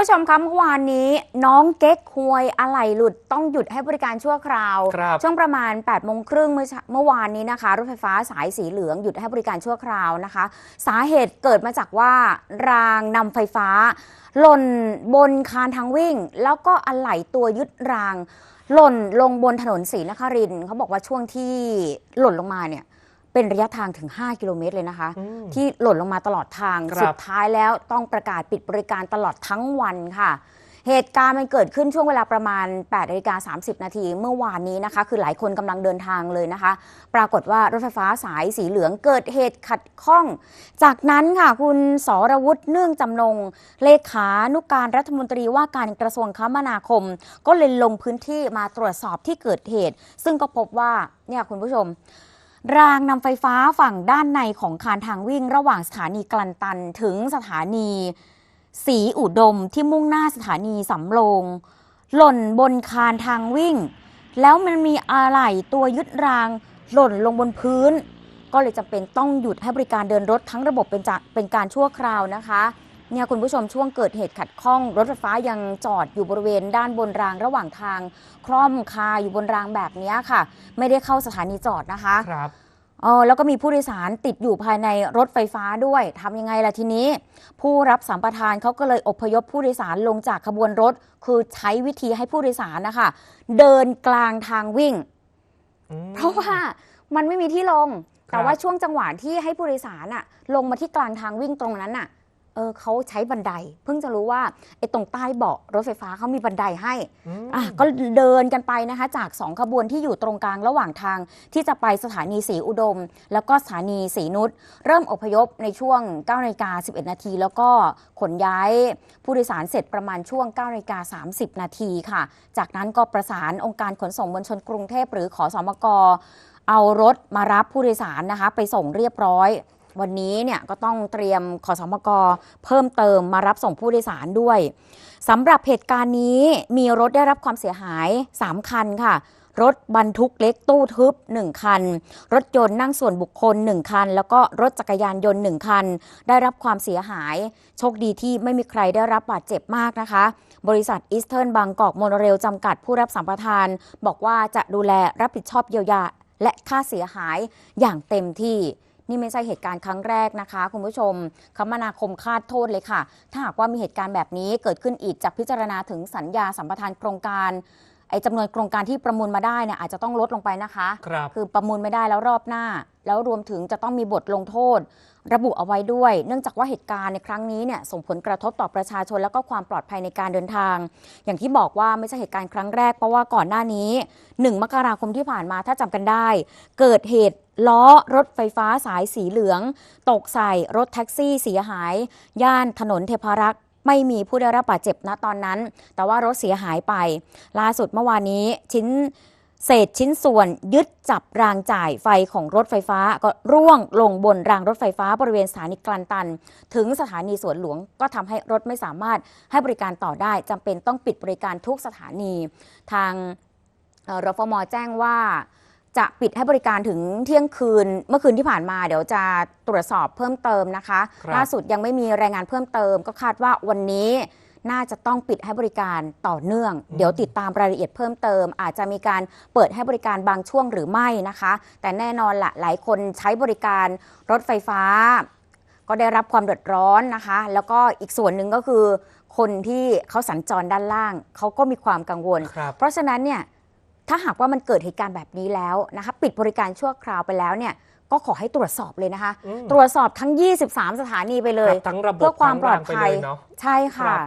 ผู้ชมคะเมื่อวานนี้น้องเก๊กควยอะไหล่หลุดต้องหยุดให้บริการชั่วคราว ครับช่วงประมาณ8ปดโมงครึ่งเมื่อเช้าเมื่อวานนี้นะคะรถไฟฟ้าสายสีเหลืองหยุดให้บริการชั่วคราวนะคะ สาเหตุเกิดมาจากว่ารางนำไฟฟ้า หล่นบนคานทางวิ่ง แล้วก็อะไหล่ตัวยึดราง หล่นลงบนถนนศรีนครินทร์เขาบอกว่าช่วงที่หล่นลงมาเนี่ย เป็นระยะทางถึง 5 กิโลเมตรเลยนะคะอืมที่หล่นลงมาตลอดทางครับสุดท้ายแล้วต้องประกาศปิดบริการตลอดทั้งวันค่ะ เหตุการณ์มันเกิดขึ้นช่วงเวลาประมาณ8นาฬิกา30 นาทีเมื่อวานนี้นะคะ คือหลายคนกำลังเดินทางเลยนะคะ ปรากฏว่ารถไฟฟ้าสายสีเหลืองเกิดเหตุขัดข้อง จากนั้นค่ะคุณสรวุฒิเนื่องจำนง เลขานุการรัฐมนตรีว่าการกระทรวงคมนาคม ก็เลยลงพื้นที่มาตรวจสอบที่เกิดเหตุ ซึ่งก็พบว่าเนี่ยคุณผู้ชม รางนำไฟฟ้าฝั่งด้านในของคานทางวิ่ง ระหว่างสถานีกลันตันถึงสถานีสีอุดมที่มุ่งหน้าสถานีสำโรง หล่นบนคานทางวิ่ง แล้วมันมีอะไหล่ตัวยึดราง หล่นลงบนพื้น ก็เลยจำเป็นต้องหยุดให้บริการเดินรถทั้งระบบเป็นจเป็นการชั่วคราวนะคะ เนี่ยคุณผู้ชมช่วงเกิดเหตุขัดข้อง รถไฟฟ้ายังจอดอยู่บริเวณด้านบนรางระหว่างทาง คล่อมคาอยู่บนรางแบบเนี้ยค่ะ ไม่ได้เข้าสถานีจอดนะคะครับเออแล้วก็มีผู้โดยสารติดอยู่ภายในรถไฟฟ้าด้วยทำยังไงล่ะทีนี้ ผู้รับสัมปทานเขาก็เลยอพยพผู้โดยสารลงจากขบวนรถ คือใช้วิธีให้ผู้โดยสารนะคะ เดินกลางทางวิ่งอืมเพราะว่ามันไม่มีที่ลงครับแต่ว่าช่วงจังหวะที่ให้ผู้โดยสารอะลงมาที่กลางทางวิ่งตรงนั้นอะ เออเขาใช้บันได เพิ่งจะรู้ว่าไอ้ตรงใต้เบาะรถไฟฟ้าเขามีบันไดให้อืมอะก็เดินกันไปนะคะ จาก2ขบวนที่อยู่ตรงกลางระหว่างทาง ที่จะไปสถานีสีอุดม แล้วก็สถานีสีนุชเริ่มอพยพในช่วง9นาฬิกา11 นาที แล้วก็ขนย้ายผู้โดยสารเสร็จประมาณช่วง9นาฬิกา30 นาทีค่ะ จากนั้นก็ประสานองค์การขนส่งมวลชนกรุงเทพหรือขอสอมกเอารถมารับผู้โดยสารนะคะ ไปส่งเรียบร้อย วันนี้เนี่ยก็ต้องเตรียมขอสมกเพิ่มเติมมารับส่งผู้โดยสารด้วยสำหรับเหตุการณ์นี้มีรถได้รับความเสียหาย 3 คันค่ะ รถบรรทุกเล็กตู้ทึบ 1 คัน รถยนต์นั่งส่วนบุคคล 1 คัน แล้วก็รถจักรยานยนต์ 1 คัน ได้รับความเสียหาย โชคดีที่ไม่มีใครได้รับบาดเจ็บมากนะคะ บริษัทอีสเทิร์นบางกอกโมโนเรลจำกัดผู้รับสัมปทาน บอกว่าจะดูแลรับผิดชอบเยียวยาและค่าเสียหายอย่างเต็มที่ นี่ไม่ใช่เหตุการณ์ครั้งแรกนะคะ คุณผู้ชม คมนาคมคาดโทษเลยค่ะ ถ้าหากว่ามีเหตุการณ์แบบนี้เกิดขึ้นอีกจะพิจารณาถึงสัญญาสัมปทานโครงการ ไอ้จำนวนโครงการที่ประมูลมาได้เนี่ยอาจจะต้องลดลงไปนะคะครับคือประมูลไม่ได้แล้วรอบหน้า แล้วรวมถึงจะต้องมีบทลงโทษ ระบุเอาไว้ด้วย เนื่องจากว่าเหตุการณ์ในครั้งนี้เนี่ยส่งผลกระทบต่อประชาชนแล้วก็ความปลอดภัยในการเดินทาง อย่างที่บอกว่าไม่ใช่เหตุการณ์ครั้งแรกเพราะว่าก่อนหน้านี้ 1 มกราคมที่ผ่านมาถ้าจำกันได้ เกิดเหตุล้อรถไฟฟ้าสายสีเหลือง ตกใส่รถแท็กซี่เสียหาย ย่านถนนเทพารักษ์ ไม่มีผู้ได้รับบาดเจ็บณตอนนั้น แต่ว่ารถเสียหายไป ล่าสุดเมื่อวานนี้ชิ้นเศษชิ้นส่วนยึดจับรางจ่ายไฟของรถไฟฟ้า ก็ร่วงลงบนรางรถไฟฟ้าบริเวณสถานีกลันตัน ถึงสถานีสวนหลวงก็ทำให้รถไม่สามารถให้บริการต่อได้จำเป็นต้องปิดบริการทุกสถานี ทางรฟมแจ้งว่า จะปิดให้บริการถึงเที่ยงคืนเมื่อคืนที่ผ่านมาเดี๋ยวจะตรวจสอบเพิ่มเติมนะคะครับ ล่าสุดยังไม่มีรายงานเพิ่มเติม ก็คาดว่าวันนี้น่าจะต้องปิดให้บริการต่อเนื่อง เดี๋ยวติดตามรายละเอียดเพิ่มเติม อาจจะมีการเปิดให้บริการบางช่วงหรือไม่นะคะ แต่แน่นอนละหลายคนใช้บริการรถไฟฟ้า ก็ได้รับความเดือดร้อนนะคะ แล้วก็อีกส่วนหนึ่งก็คือ คนที่เขาสัญจรด้านล่างเขาก็มีความกังวล ครับ เพราะฉะนั้นเนี่ย ถ้าหากว่ามันเกิดเหตุการณ์แบบนี้แล้วนะคะปิดบริการชั่วคราวไปแล้วเนี่ยก็ขอให้ตรวจสอบเลยนะคะอืมตรวจสอบทั้ง 23 สถานีไปเลยครับทั้งระบบเพื่อความปลอดทั้งรางไปภัยเลยเนาะใช่คค่ะรับ